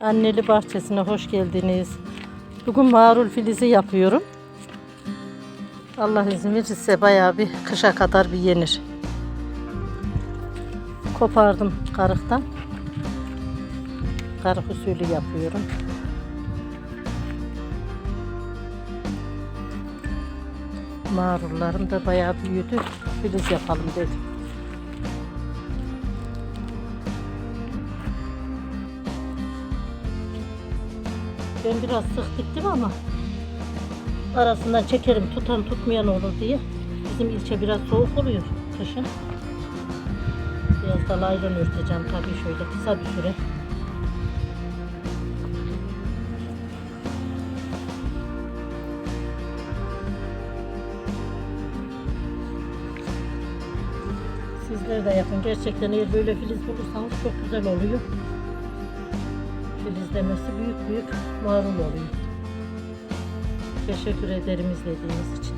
Anneli bahçesine hoş geldiniz. Bugün marul filizi yapıyorum. Allah izin verirse bayağı bir kışa kadar bir yenir. Kopardım karıktan. Karık usulü yapıyorum. Marullarım da bayağı büyüdü. Filiz yapalım dedim. Ben biraz sık diktim ama arasından çekerim tutan tutmayan olur diye. Bizim ilçe biraz soğuk oluyor kışın. Biraz da laylon örteceğim tabii şöyle kısa bir süre. Sizler de yapın. Gerçekten eğer böyle filiz bulursanız çok güzel oluyor. Filizlemesi büyük büyük marul oluyor. Teşekkür ederim izlediğiniz için.